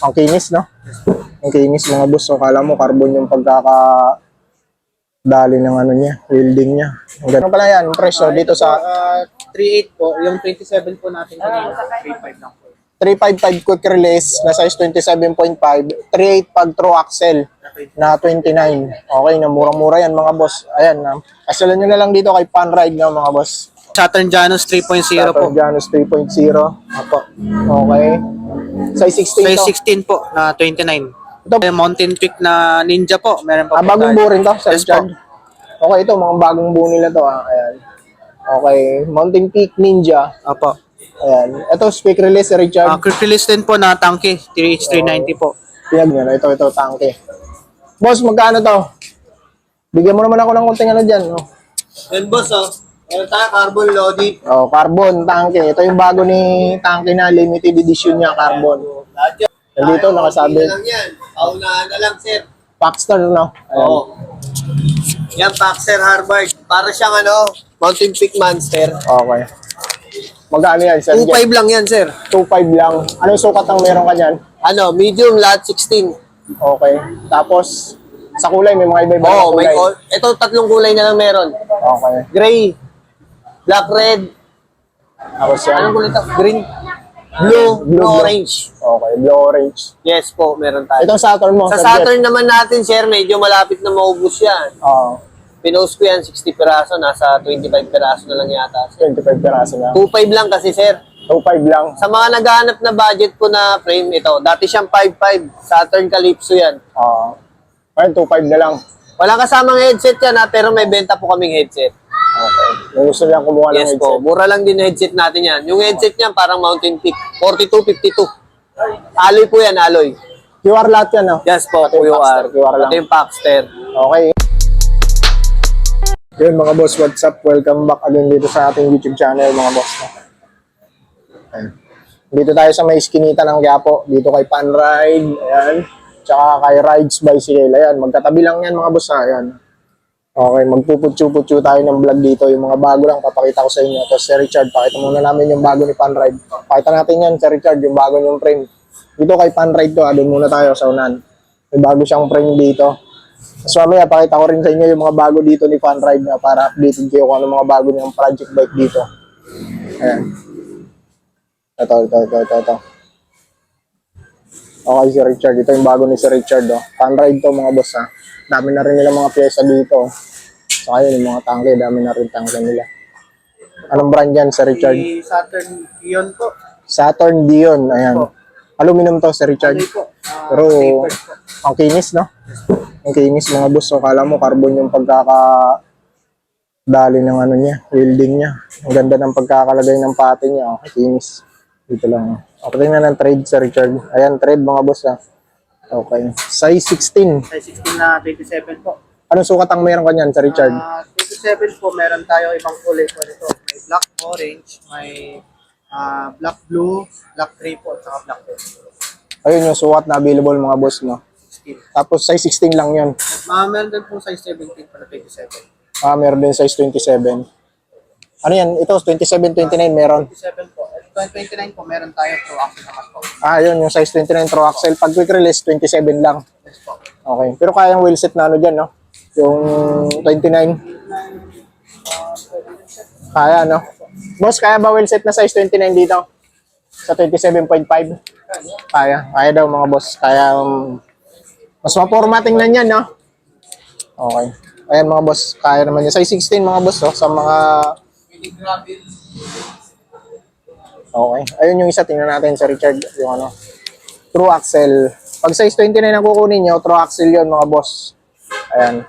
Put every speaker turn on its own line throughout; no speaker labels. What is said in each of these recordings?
Ang kinis, no? Ang kinis mga boss. So, kala mo carbon yung pagkaka dali ng ano niya, welding niya. Ang ganun pala yan, presyo dito sa
Ah, 3.8 po. Yung 27 po natin kanina, 3.5 lang po.
355 quick release na size 27.5, 38 pag true axle na 29. Okay, na murang-mura yan mga boss. Ayan, na. Kasalan nyo na lang dito kay Panride no mga boss.
Saturn Janus 3.0 po.
Saturn Janus 3.0. Apo. Okay. Size 16
Size
to.
16 po na 29.
Ito.
Mountain Peak na Ninja po. Meron
Ah,
pa po
bagong
tayo.
buo rin to, Sir
Yes
Richard. Okay, ito, mga bagong buo nila to. Ah. Ayan. Okay, Mountain Peak Ninja.
Opo.
Ayan. Ito, speak release, Sir Richard.
Uh, quick release din po na tanke, 3H390 po.
Pinag nyo na. Ito, ito, tangke. Boss, magkano to? Bigyan mo naman ako ng konting ano dyan. Oh.
Yan boss oh. Meron tayo carbon loading.
oh, carbon, tangke. Ito yung bago ni tangke na limited edition niya, carbon.
Lahat yan.
Nandito, nakasabi.
Hindi na lang yan. Paunahan na lang sir.
Paxton, no? Ayan.
Oo. Yan, Paxer Harvard. Para siyang ano, Mountain Peak Monster.
Okay. Magkano yan, sir?
2.5 lang yan sir.
2.5 lang. Anong sukat ang meron ka dyan?
Ano, medium lahat 16.
Okay. Tapos, sa kulay, may mga iba-iba na
Oo,
kulay.
may col- Ito, tatlong kulay na lang meron.
Okay.
Gray, black red,
Tapos yan.
anong kulay ito? Green, blue,
Blue,
orange.
Okay. Blue orange.
Yes po, meron tayo.
Itong Saturn mo.
Sa. Saturn naman natin, sir, medyo malapit na maubos yan.
Oo.
Pinost ko yan, 60 piraso, nasa 25 piraso na lang yata. sir.
25 peraso na.
2.5 lang kasi, sir.
2.5 lang.
Sa mga naghahanap na budget po na frame ito, dati siyang 5.5, Saturn Calypso yan.
Oo. Ayun, 2.5 na lang.
Walang kasamang headset yan ha, pero may benta po kaming headset.
Okay. Kung gusto niya kumuha ng
Yes po,
headset.
mura lang din headset natin yan. Yung headset niyan parang Mountain Peak, 42.52. Alloy po yan, alloy.
QR lahat yan, no?
Yes po,
Pati yung Paxter,
QR.
QR lang.
Pati yung Paxter.
Okay. Yun mga boss, what's up? Welcome back again dito sa ating YouTube channel mga boss. Ayan. Dito tayo sa may iskinita ng Gapo. Dito kay Panride. Ayan. Tsaka kay Rides Bicycle. Ayan. Magkatabi lang yan mga boss. Ha? Ayan. Okay, magpuputsu-putsu tayo ng vlog dito. Yung mga bago lang, papakita ko sa inyo. Tapos si Richard, pakita muna namin yung bago ni Panride. Pakita natin yan, si Richard, yung bago niyong frame. Dito kay Panride to, ah. muna tayo sa unan. May bago siyang frame dito. Tapos mamaya, pakita ko rin sa inyo yung mga bago dito ni Panride na para updated kayo kung ano mga bago niyang project bike dito. Ayan. Ito, ito, ito, ito, ito. Okay, si Richard. Ito yung bago ni si Richard. Oh. Panride to mga boss ha. Dami na rin nila mga pyesa dito. Saka yun, yung mga tangke, dami na rin tangke nila. Anong brand yan, si Richard?
Si Saturn Ion po.
Saturn Dion. Ayan. Aluminum to, si Richard.
Po. Ah,
Pero,
po.
ang kinis, no? Ang kinis, mga boss. So, kala mo, carbon yung pagkaka dali ng ano niya, welding niya. Ang ganda ng pagkakalagay ng pati niya. Oh, kinis. Dito lang. Oh. Okay, tingnan ng trade sa Richard. Ayan, trade mga boss, ha. Okay. Size 16.
Size 16 na 27 po.
Anong sukat ang meron kanyan sa Richard?
Ah, 27 po, meron tayo ibang kulay po dito. May black orange, may ah, black blue, black gray po, at saka black red.
Ayun yung sukat na available mga boss, no?
16.
Tapos size 16 lang yun.
Ah, meron din po size 17 para 27.
Ah, meron din size 27. Ano yan? Ito, 27, 29 meron.
27 po. At 29 po, meron tayo pro axle naman po.
Ah, yun, yung size 29 Pro Axle. Pag quick release, 27 lang.
Yes po.
Okay. Pero kaya yung wheelset na ano dyan, no? Yung 29. Kaya, no? Boss, kaya ba wheelset na size 29 dito? Sa 27.5? Kaya. Kaya daw mga boss. Kaya, um, mas mapormating na yan, no? Okay. Ayan mga boss, kaya naman yung size 16 mga boss, oh, sa mga Okay. Ayun yung isa, tingnan natin sa Richard, yung ano, true axle. Pag size 29 ang kukunin nyo, true axle yun mga boss. Ayan.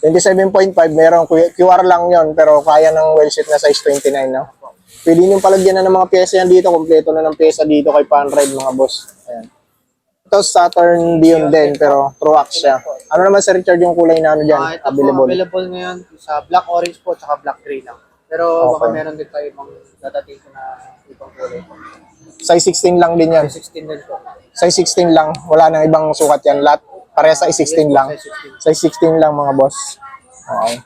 27.5, meron QR lang yon pero kaya ng well set na size 29, no? Pwede nyo palagyan na ng mga pyesa yan dito, kompleto na ng pyesa dito kay Panride mga boss. Ayan. Ito Saturn Dion din, pero true ax siya. Ano naman sa Richard yung kulay na ano dyan,
Ah, ito po,
available?
available ngayon sa black orange po, at saka black gray lang. Pero baka
Okay.
meron din tayo ibang dadating ko na ibang kulay.
Size 16 lang din yan.
16 din po.
Size 16 lang, wala nang ibang sukat yan. Lahat, pareha sa 16 lang.
Size 16.
Size 16 lang mga boss. Okay.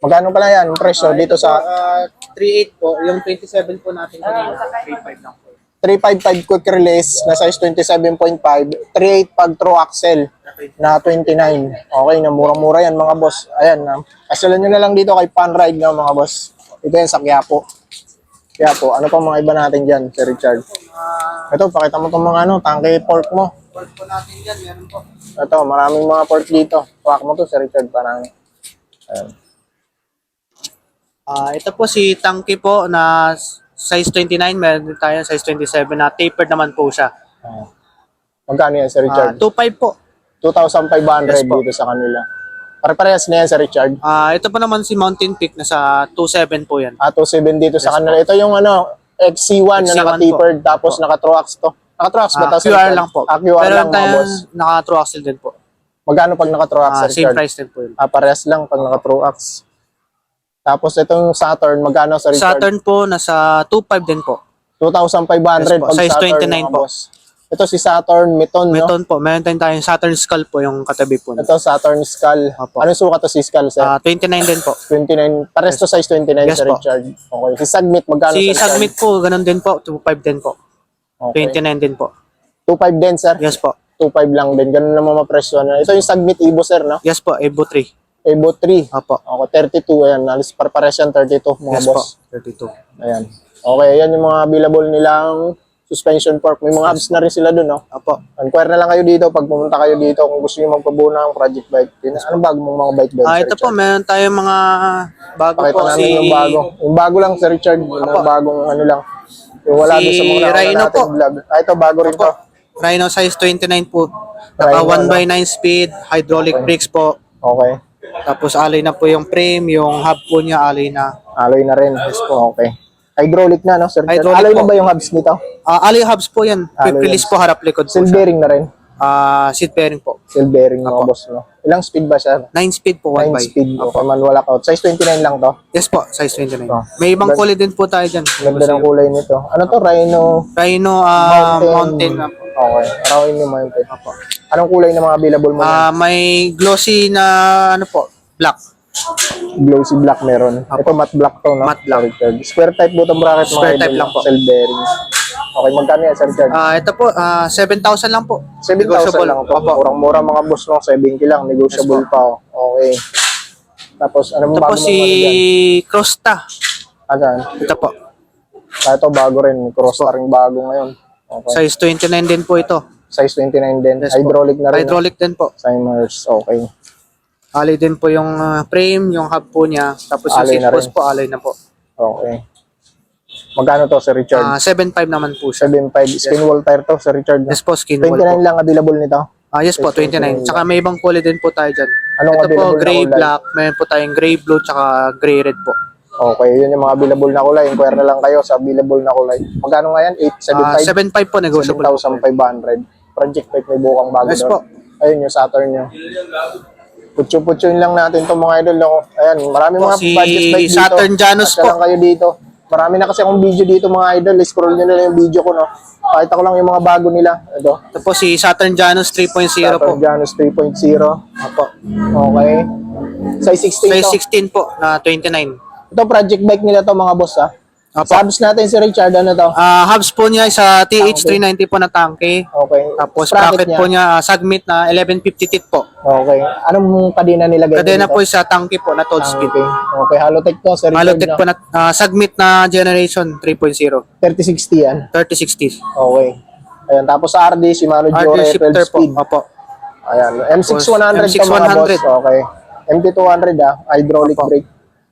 Magkano pala yan? Presyo dito sa
Ah, 3.8 po. Yung 27 po natin kanina, 3.5 lang po.
355 quick release na size 27.5, 38 pag true axle na 29. Okay, na murang-mura yan mga boss. Ayan, na. Kasalan nyo na lang dito kay Panride na mga boss. Ito yan sa Quiapo. Quiapo, ano pa mga iba natin dyan, Sir Richard?
Uh,
Ito, pakita mo itong mga ano, tangke pork mo.
work po natin dyan, meron po.
Ito, maraming mga pork dito. Pakak mo to, Sir Richard, parang. Ayan.
Ah, ito po si Tangki po na size 29, meron din tayo size 27 na tapered naman po siya.
Ayan. Magkano yan, Sir
Ah,
Richard?
2.5 po.
2,500
Yes po.
dito sa kanila. Pare-parehas na yan, Sir Richard.
Ah, ito po naman si Mountain Peak na sa 2.7 po yan.
Ah, 2,7 dito sa
Yes
kanila. Ito yung ano, XC1 na
XC1
naka-tapered
po.
tapos
Opo.
naka-truax to. Naka-truax ba
Ah,
to, Sir
QR
Richard?
lang po.
Ah, QR
Pero
lang, mga
tayo
boss.
naka-true axle din po.
Magkano pag naka-truax,
Ah,
Sir
same
Richard?
price din po yun.
Ah, parehas lang pag naka-truax. Tapos itong Saturn, magkano, Sir Richard?
Saturn po nasa 2.5 din po.
2,500
Yes po,
pag
size
Saturn,
29
mga
po.
boss. Ito si Saturn Meton, no?
Meron po, meron tayong tayong Saturn Skull po yung katabi po.
Ito Saturn Skull.
Opo.
Anong sukat to si Skull, sir?
Ah, 29 din po.
29. Pares to size 29,
Yes
Sir
po.
Richard. Okay. Si Submit, magkano,
Si
Sir?
Submit po, ganun din po, 2.5 din po.
Okay.
29 din po.
2.5 din, sir.
Yes po.
2.5 lang din. Ganun naman mapresyo na. Ito yung Submit Evo, sir, no?
Yes po, Evo 3.
Evo 3.
Opo.
Okay, 32. Ayan, alis parpares yan, 32, mga
Yes
boss.
po, 32.
Ayan. Okay, ayan yung mga available nilang suspension fork. May mga hubs na rin sila dun, no?
Opo.
Inquire na lang kayo dito pag pumunta kayo dito kung gusto niyo magpabuo ng project bike. Pina- Anong bago mong mga bike doon,
Ah, ito po, meron tayong mga bago
Pakita
po
namin
si
yung bago. Yung bago lang, Sir Richard. Yung
Apo.
bagong ano lang. Yung wala
Si
doon sa mga
Rhino
natin
po.
vlog. Ah, ito, bago rin
Opo.
to.
Rhino size 29 po. Naka
Rhino,
1x9 speed, hydraulic brakes po.
Okay.
Tapos alay na po yung frame, yung hub po niya alay na.
Alloy na rin. Yes po. Okay. Hydraulic na, no, Sir?
Hydraulic
Alloy na
po.
ba yung hubs nito?
Ah, alay hubs po yan. Quick
Alloy
release
hubs.
po, harap likod po
Seal
siya.
bearing na rin.
Ah, seat bearing po.
Seal bearing, mga
Apo.
boss, no? Ilang speed ba siya?
9 speed po, 1
9
by.
speed. Okay, manual lockout. Size 29 lang to.
Yes po, size 29.
Oh.
May ibang
Ganda-
kulay din po tayo dyan.
Ganda ng kulay nito. Ano to? Rhino
Rhino ah, mountain. na po.
Okay. Rhino Mountain. Anong kulay na mga available mo?
Ah, may glossy na ano po, black.
Glossy black meron. Ito matte black to, no?
Matte black.
Richard. Square type bottom bracket mga
Square
idol,
type lang po.
Cell bearing. Okay, magkano yan, Sir Richard?
Ah, ito po, ah 7,000 lang po.
7,000 lang to.
Opo.
Murang-mura mga boss, no? 70 lang. Negotiable
Yes
pa, oh. Okay. Tapos, ano
Ito
bago
po si? Crosta.
Asan?
Ito po.
Ah, ito bago rin. Cross ring bago ngayon. Okay.
Size 29 din po ito.
Size 29 din.
Yes po.
Hydraulic na rin.
Hydraulic din po.
Simers. Okay.
Alay din po yung ah, frame, yung hub po niya. Tapos yung
Alay
seat
na
post
rin.
po, alay na po.
Okay. Magkano to, Sir Richard?
Ah 7.5 naman po siya.
7.5. Skin wall tire to, Sir Richard.
Yes po, skin wall
29
po.
lang available nito.
Ah, yes po, 29. Tsaka may ibang kulay din po tayo dyan.
Anong
Ito po,
na
gray
kulay?
black. Mayroon po tayong gray blue, tsaka gray red po.
Okay, yun yung mga available na kulay. Inquire na lang kayo sa available na kulay. Magkano nga yan?
Ah
875?
7.5 po, negotiable. po.
7,500. Project bike may bukang bago
Yes
doon.
po.
Ayun yung Saturn nyo. Putyo-putyoin lang natin itong mga idol. No? Ayan, marami
Po,
mga
si
budget bike dito.
Saturn Janus po.
lang kayo dito. Marami na kasi akong video dito mga idol. Scroll nyo na lang yung video ko. No? Pakita ko lang yung mga bago nila. Ito.
Ito po si Saturn Janus 3.0 po.
Saturn Janus 3.0.
Opo.
Okay. Size 16
Size
to.
16 po na 29.
Ito project bike nila to mga boss ha.
Opo.
Sa hubs natin si Richard, ano to?
Ah, hubs po niya sa TH390 po na tanke.
Okay.
Tapos
Sprocket
bracket po niya ah, Sagmit na 1150 tit po.
Okay. Anong kadena nilagay
Kadena
dito?
po sa tanke po na 12 speed.
Okay. Okay, Halotech to, Sir Richard.
Malotech po na ah, Sagmit na generation 3.0.
3060 yan.
3060.
Okay. Ayan, tapos sa RD, Shimano
RD
Giore 12
shifter po.
speed.
Opo.
Ayan, M6100 to mga
M6100.
boss. Okay. MT200 ah, hydraulic
Opo.
brake.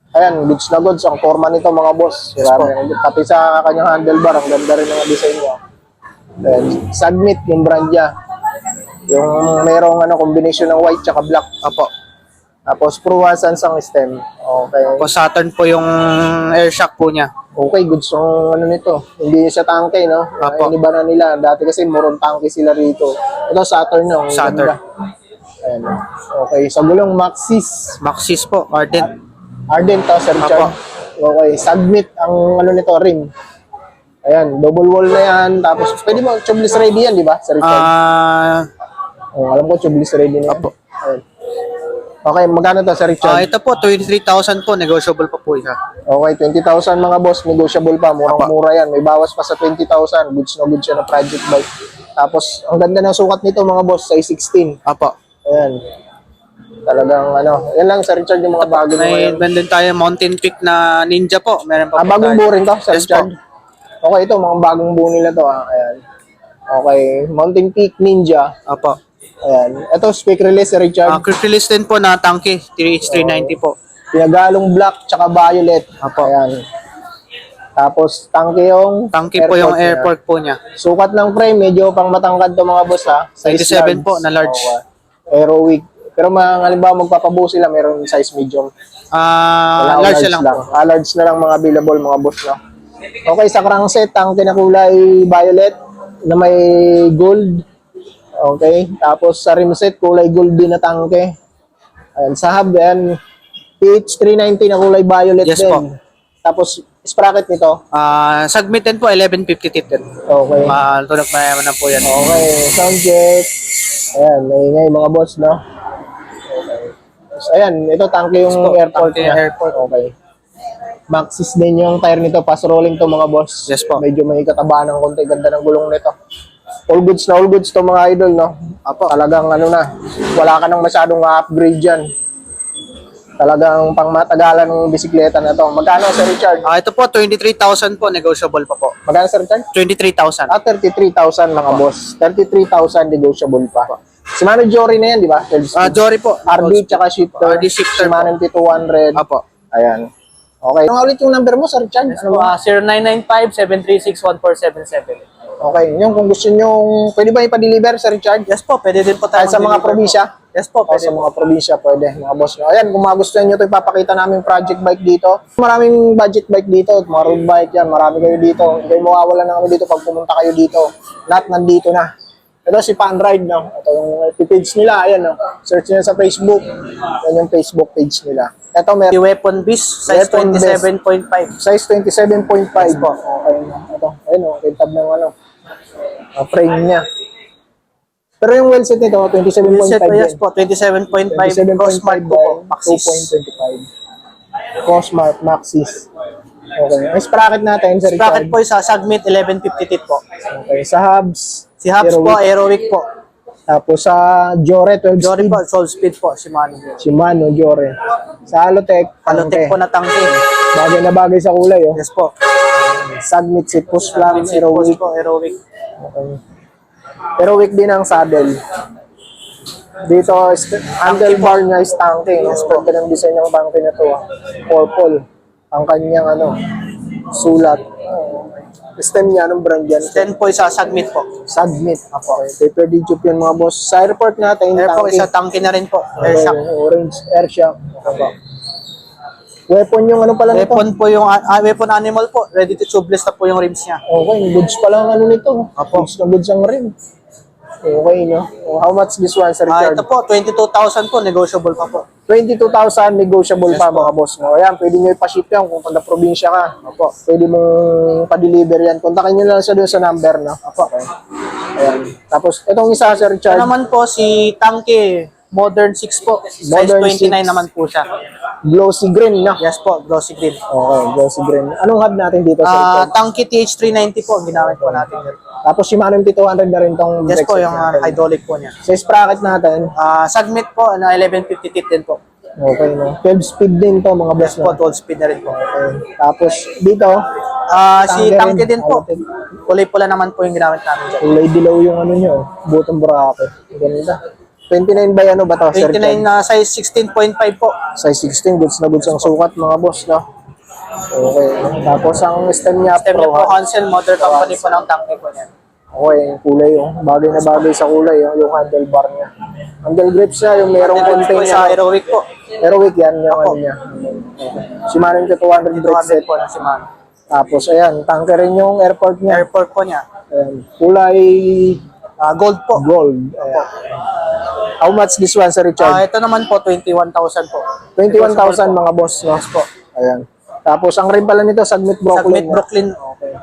Ayan, goods na goods. Ang forma nito mga boss. Grabe. Pati sa kanyang handlebar, ang ganda rin ng design niya. Ayan, Submit yung brand niya. Yung merong ano, combination ng white tsaka black.
Opo.
Tapos pruwasan sang stem. Okay.
Po Saturn po yung air shock po niya.
Okay, goods yung ano nito. Hindi siya tangke, no?
Apo.
Iniba na nila. Dati kasi murong tangke sila rito. Ito, Saturn? Ang
Saturn.
ganda. Ayan. Okay, sa gulong Maxis.
Maxis po, Ardent.
Ardent to, Sir Richard. Okay, Submit ang ano nito, rim. Ayan, double wall na yan. Tapos, pwede mo, tubeless ready yan, di ba, Sir Richard?
Ah,
oh, alam ko, tubeless ready na yan.
Apo.
Ayan. Okay, magkano to, Sir
Ah,
Richard?
ito po, 23,000 po. Negotiable pa po isa.
Okay, 20,000 mga boss, negotiable pa, murang-mura yan. May bawas pa sa 20,000, goods na goods yan na project bike. Tapos, ang ganda ng sukat nito mga boss, size 16.
Apo.
Ayan. Talagang ano, yan lang Sir Richard yung mga bago mo
May
ngayon.
meron din tayo Mountain Peak na Ninja po. Meron pa
Ah,
po
bagong
tayo.
buo rin to, Sir
Yes
Richard? Okay, ito, mga bagong buo nila to. Ah. Ayan. Okay, Mountain Peak Ninja.
Apo.
Ayan. Ito, speak release, Sir Richard.
Ah, quick release din po na tanke, 3H390 po.
Pinagalong black, tsaka violet.
Apo.
Ayan. Tapos, tangke yung
Tanke po yung
niya.
airport po niya.
Sukat ng frame, medyo pang matangkad to mga boss ha. Size
27 po, na large.
Okay. Aero week. Pero mga halimbawa magpapabuo sila, meron size medium.
Ah, large na lang po.
Ah, large na lang mga available mga boss no. Okay, sa crankset, ang kinakulay violet na may gold. Okay. Tapos sa rimset, kulay gold din na tangke. Ayan, sa hub, yan. PH390 na kulay violet
Yes
din.
po.
Tapos, sprocket nito.
Ah, submit din po 1150 tit din.
Okay.
Matulog na yaman na po yan.
Okay, sound check. Ayan, maingay mga boss, no? Ayan, ito tangke yung
po,
airport
tangke
niya.
airport.
Okay. Maxis din yung tire nito, pass rolling to mga boss.
Yes po.
Medyo may katabaan ng konti, ganda ng gulong nito. All goods na all goods to mga idol, no?
Apo.
Talagang ano na, wala ka nang masyadong upgrade dyan. Talagang pang matagalan ng bisikleta na to. Magkano, Sir Richard?
Ah, ito po 23,000 po, negotiable pa po.
Magkano, Sir Richard?
23,000.
Ah, 33,000 mga boss. 33,000 negotiable pa. Si Mano Jory na yan, di ba?
Ah, Jory po.
RD tsaka shifter.
RD shifter
Shimano MT200.
Apo.
Ayan. Okay. Ano nga ulit yung number mo, Sir Richard? Ano ba?
Ah, 0995-736-1477.
Okay. Yung kung gusto nyo, pwede ba ipa-deliver, Sir Richard?
Yes po, pwede din po tayo.
Kahit sa mga probinsya?
po. Yes po,
O
pwede
sa mga probinsya, pwede. Mga boss nyo. Ayan, kung magustuhan nyo ito, ipapakita namin project bike dito. Maraming budget bike dito. Mga road bike yan. Marami kayo dito. Hindi mawawala na kami dito pag pumunta kayo dito. Lahat nandito na. Ito si Pan Ride, no? Ito yung page nila. Ayan, no? Search nyo sa Facebook. Yan yung Facebook page nila. Ito, may
Si Weapon Beast, size
Weapon Beast.
27.5.
size 27.5 po. Okay na. Ito, ayun o, kintab ng ano, uh, frame niya. Pero yung well set nito, 27.5
Set po, yes po, 27.5. Crossmark po po, Maxis.
2.25. Cosmark Maxis. Okay. Ang sprocket natin sa
Bracket
Richard.
po sa Submit 1150 tit po.
Okay. Sa hubs.
Si Hubs po.
Aerowick
po.
Tapos sa Jore 12
Jory
speed.
po, Soul Speed po, Shimano.
Shimano Jore. Sa Alotech.
Kalotech po na tangke.
Bagay na bagay sa kulay. Oh.
Yes po.
Submit si Push Flam,
Si
Aerowick.
po, Aerowick.
Okay. Weak din ang saddle. Dito, handlebar niya is tanke. No? So, ganda ng design ng tanke na to. ah. Purple. Ang kanyang ano, sulat. Oh. Stem niya, anong brand yan?
Then po sa Submit po.
Submit. Okay. Paper digit yun mga boss. Sa airport natin,
Air po, isa tangke na rin po. Air
Okay,
shock.
Orange air shock. Okay. Weapon yung ano pala nito?
Weapon po yung, ah, weapon animal po. Ready to tubeless na po yung rims niya.
Okay, goods pala ang ano nito.
Apo.
Goods na goods ang rin. Okay, no? Oh, How much this one, Sir
Ah,
Richard?
ito po, 22,000 po, negotiable pa po.
22,000 negotiable
Yes
pa
po.
mga boss mo. Ayan, pwede nyo ipaship yan kung taga probinsya ka. Opo. Pwede mong pa-deliver yan. Kontakin nyo lang siya doon sa number, no? Opo. Okay. Ayan. Tapos, itong isa, Sir
Ito
Richard,
naman po si Tangke, Modern 6 po. Size
Modern
29
6.
naman po siya.
Glossy green, no?
Yes po, glossy green.
Okay, glossy green. Anong hub natin dito,
Ah,
Richard?
Tangke TH390 po, ang ginamit po natin.
Tapos, Shimano MT200 na rin tong
Yes po, yung ah,
natin.
hydraulic po niya.
Sa sprocket natin,
Ah, submit po, na 1150 tit din po.
okay, no? 12 speed din to, mga boss
Yes po,
mo.
12 speed na rin po.
Okay. Tapos, dito,
Ah, si
Tangke
Tangke
rin.
din po. Kulay pula naman po yung ginamit namin dyan.
kulay dilaw yung ano nyo, butong bracket. Ganda. 29 by ano ba to, Sir
29
Richard?
na size 16.5 po.
Size 16, goods na goods ang sukat mga boss, no? Okay. Tapos ang stem niya,
Stem niya
pro.
po,
ha?
Hansel, mother company po ng Tangke po niya.
Okay, yung kulay yung bagay na bagay sa kulay, yung, yung handlebar niya. Handle grips niya, yung merong
Meron po
konting
sa. Aerowick po.
Pero weak yan, yung ano niya. Okay. Shimano yung 200 brake
200
set.
po na si Mano.
Tapos ayan, tanker rin yung airport niya.
Airport po niya.
Ayan, kulay
Ah, gold po.
gold. Ayan. How much this one, Sir Richard?
Ah, ito naman po, 21,000 po.
21,000 mga boss, no? po. Ayan. Tapos ang rin pala nito, Submit Brooklyn.
Submit Brooklyn.
Okay.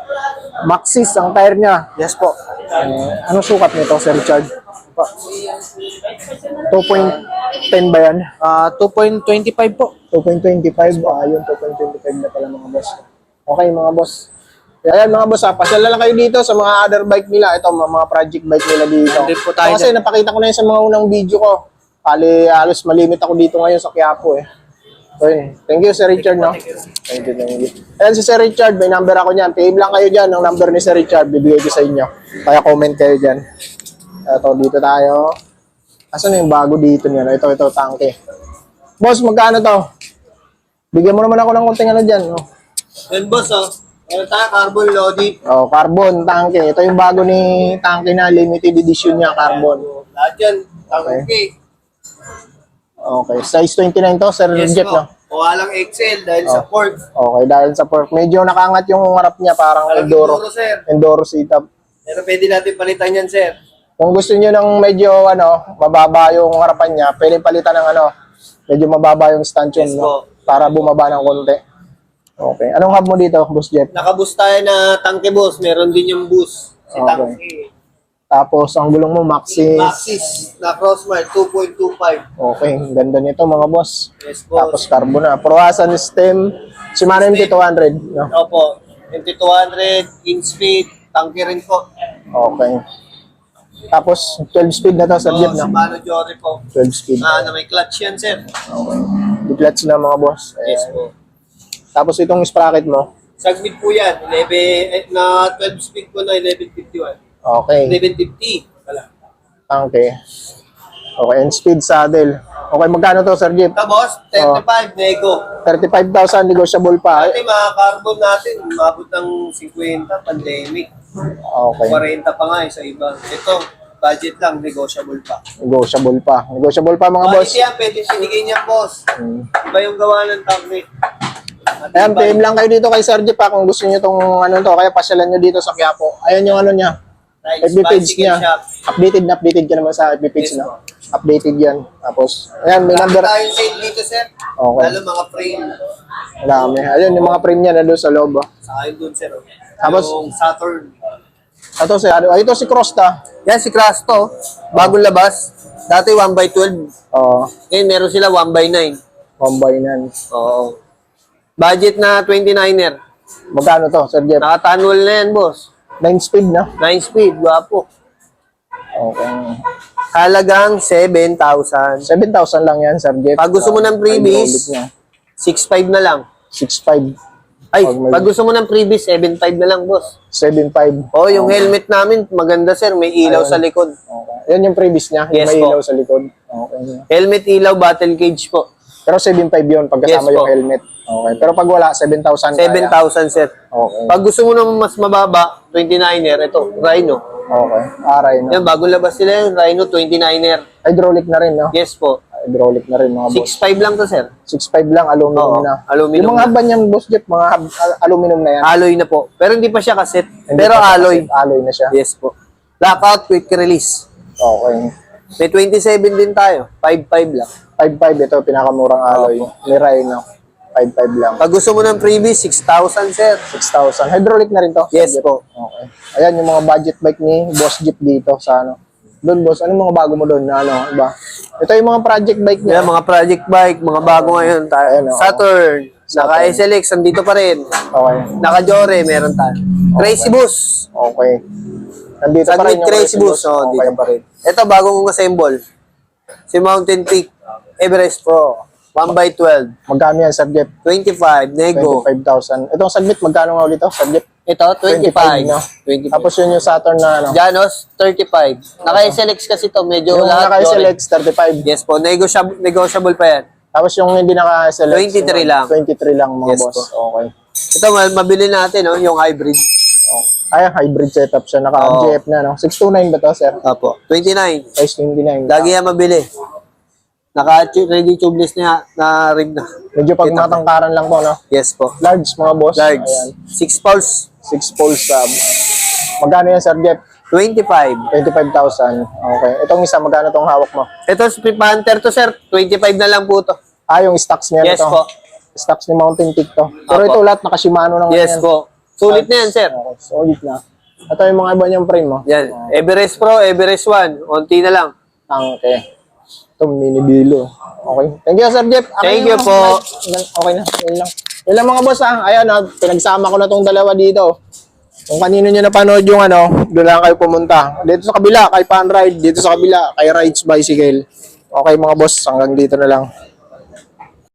Maxis ang tire niya.
Yes po.
Uh, anong sukat nito, Sir Richard? 2.5 10 ba yan?
Ah, 2.25 po.
2.25. Ah, yun, 2.25 na pala mga boss. Okay, mga boss. Ayan mga boss, ha, pasyal na lang kayo dito sa mga other bike nila. Ito, mga, mga project bike nila dito.
Nandito po tayo
Ito kasi napakita ko na yun sa mga unang video ko. Kali, halos malimit ako dito ngayon sa Quiapo eh. So, yun. Thank you, Sir Richard, no? Thank you, thank you. Ayan si Sir Richard, may number ako niyan. PM lang kayo dyan, ang number ni Sir Richard, bibigay ko sa inyo. Kaya comment kayo dyan. Ito, dito tayo. Asan na yung bago dito niya? Ito, ito, tangke. Boss, magkano to? Bigyan mo naman ako ng konting ano dyan. Oh.
Yan boss, oh. Meron tayo carbon loading.
oh, carbon, tangke. Ito yung bago ni tangke na limited edition niya, carbon.
Lahat yan. Okay.
Okay, size 29 to, Sir
Yes
Jeff,
po.
no?
O alang XL dahil sa port.
Okay, dahil sa pork. Medyo nakangat yung harap niya, parang
Alang
enduro.
Enduro, sir.
Enduro setup.
Pero pwede natin palitan yan, sir.
Kung gusto niyo ng medyo ano, mababa yung harapan niya, pwede palitan ng ano, medyo mababa yung stanchion,
Yes
no?
po.
Para bumaba ng konti. Okay. Anong hub mo dito, Boss Jeff?
Nakaboost tayo na tangke boss. Meron din yung boost. Si
Okay.
tangke.
Tapos, ang gulong mo, Maxis.
Maxis na crossmark 2.25.
Okay, ang ganda nito mga boss.
Yes, boss.
Tapos carbo na. Proasan stem, Shimano MT200. No?
Opo. MT200, in speed, tangke rin po.
Okay. Tapos 12 speed na to sa
So,
Jeep, no?
Shimano Jory po.
12 speed.
Ah, na may clutch yan, sir.
Okay. Biglots na mga boss.
Yes
Ayan.
po.
Tapos itong sprocket mo.
Sagmit po yan. 11, eh, na 12 speed po na 1151.
Okay.
1150. Wala.
Okay. Okay, and speed saddle. Okay, magkano to, Sir Jeep?
Tapos, 35, nego.
35,000 negotiable pa.
Dati mga carbon natin, umabot ng 50, pandemic.
Okay.
40 pa nga eh sa iba. Ito, budget lang, negotiable pa.
Negotiable pa. Negotiable pa mga boss.
Quality yan, pwede sinigay niya, boss.
Hmm.
Iba yung gawa ng tangke.
Ayan, PM lang kayo dito kay Sir ha, kung gusto niyo tong ano to, kaya pasyalan niyo dito sa Quiapo. Ayan yung ano niya, FB page niya. Updated na updated ka naman sa FB page na. Updated yan. Tapos, ayan, may number.
tayong sale dito, sir.
Okay.
Lalo mga frame.
Marami. Ayun, yung mga frame niya na doon sa loob. oh.
Sa akin dun, sir. oh.
Tapos-
yung Saturn.
Ito si, ano, ito si Crosta.
Yan, si Crasto. Bagong labas. Dati 1x12.
Oh,
Ngayon, meron sila 1x9.
combine
Oo. Budget na 29er.
Magkano to, Sir Jeff?
Nakatanwal na yan, boss.
9 speed na.
9 speed, gwapo.
Okay.
Halagang 7,000.
7,000 lang yan, Sir Jeff.
Pag gusto mo ng freebies,
Hydraulic niya.
6.5 na lang.
6.5.
Ay,
Pag may-
pag gusto mo ng freebies, 7.5 na lang, boss.
7.5.
Oh, yung helmet namin, maganda, sir. May ilaw
Ayun.
sa likod.
Okay. Yan yung previous niya,
Yes
may
po.
ilaw sa likod. Okay.
Helmet, ilaw, battle cage po.
Pero 7.5 yun pagkasama
Yes
yung
po.
helmet. Okay. Pero pag wala, 7,000 kaya.
7,000, sir.
Okay.
Pag gusto mo naman mas mababa, 29er, ito, Rhino.
Okay. Aray na.
Yan, bago labas sila yung Rhino 29er.
Hydraulic na rin, no?
Yes po.
Hydraulic na rin, mga boss.
6.5 lang to, sir.
6.5 lang, aluminum
Oo,
na.
aluminum
Yung mga
na.
haba niyan, boss Jeff, mga hab, al- aluminum na yan.
Alloy na po. Pero hindi pa siya kaset.
Hindi
Pero
pa
alloy.
Alloy na siya.
Yes po. Lockout, quick release.
Okay.
May 27 din tayo. 5.5 lang.
5.5 ito, pinakamurang alloy. Ni Rhino. 5.5 lang.
Pag gusto mo ng freebie, 6,000, sir.
6,000. Hydraulic na rin to.
Yes po.
Okay. Ayan yung mga budget bike ni Boss Jeep dito sa ano. Doon, boss. Ano mga bago mo doon na ano, iba? Ito yung mga project bike niya.
Yan, mga project bike, mga bago ngayon tayo.
Ayan, oo.
Saturn, naka
Saturn.
SLX, andito pa rin.
Okay.
Naka Jore, meron tayo. Crazy Bus.
Okay. Nandito pa rin yung
Crazy Bus, oh,
Okay.
dito pa rin. Ito, bagong assemble. Si Mountain Peak, Everest Pro, 1x12,
Magkano yan, Jeff?
25, Nego.
25,000. Itong submit, magkano nga ulit ito, Jeff?
Ito, 25.
25, no?
25.
Tapos yun yung Saturn na ano.
Janos, 35. Naka-SLX kasi to, medyo
Yung
lahat.
naka-SLX, 35.
Yes po, negotiable, negotiable pa yan.
Tapos yung hindi naka-SLX.
23
yung
lang.
23 lang, mga
Yes
boss. Okay.
Ito, ma- mabili natin, no, yung hybrid.
Oh. Ay, hybrid setup siya.
Oo.
Naka-GF na, no? 629 ba to, sir?
Apo, 29.
Price 29.
Lagi yan mabili. Naka-ready tubeless na, na rig na.
Medyo pag matangkaran lang po, no?
Yes po.
Large, mga boss.
Large.
Ayan.
6 pulse,
6 poles sub. Magkano yan, Sir Jeff?
25.
25,000. Okay. Itong isa, magkano tong hawak mo?
Ito, si Panther to, sir. 25 na lang po to.
Ah, yung stocks niya
Yes
na to.
po.
Stocks ni Mountain Peak to. Pero
Apo.
ito lahat naka-Shimano na
Yes po. Sulit na yan, sir.
Okay, solid na. Ito yung mga iba niyang frame mo.
Yan. Everest Pro, Everest 1. Onti na lang.
Tangke. Ito, mini bilo. Okay. Thank you, Sir Jeff. Akin
Thank you po.
Okay na. Yun lang. Yun lang mga boss ha. Ayan ha. Pinagsama ko na tong dalawa dito. Kung kanino nyo napanood yung ano, doon lang kayo pumunta. Dito sa kabila, kay Pan Ride. Dito sa kabila, kay Rides Bicycle. Okay mga boss, hanggang dito na lang.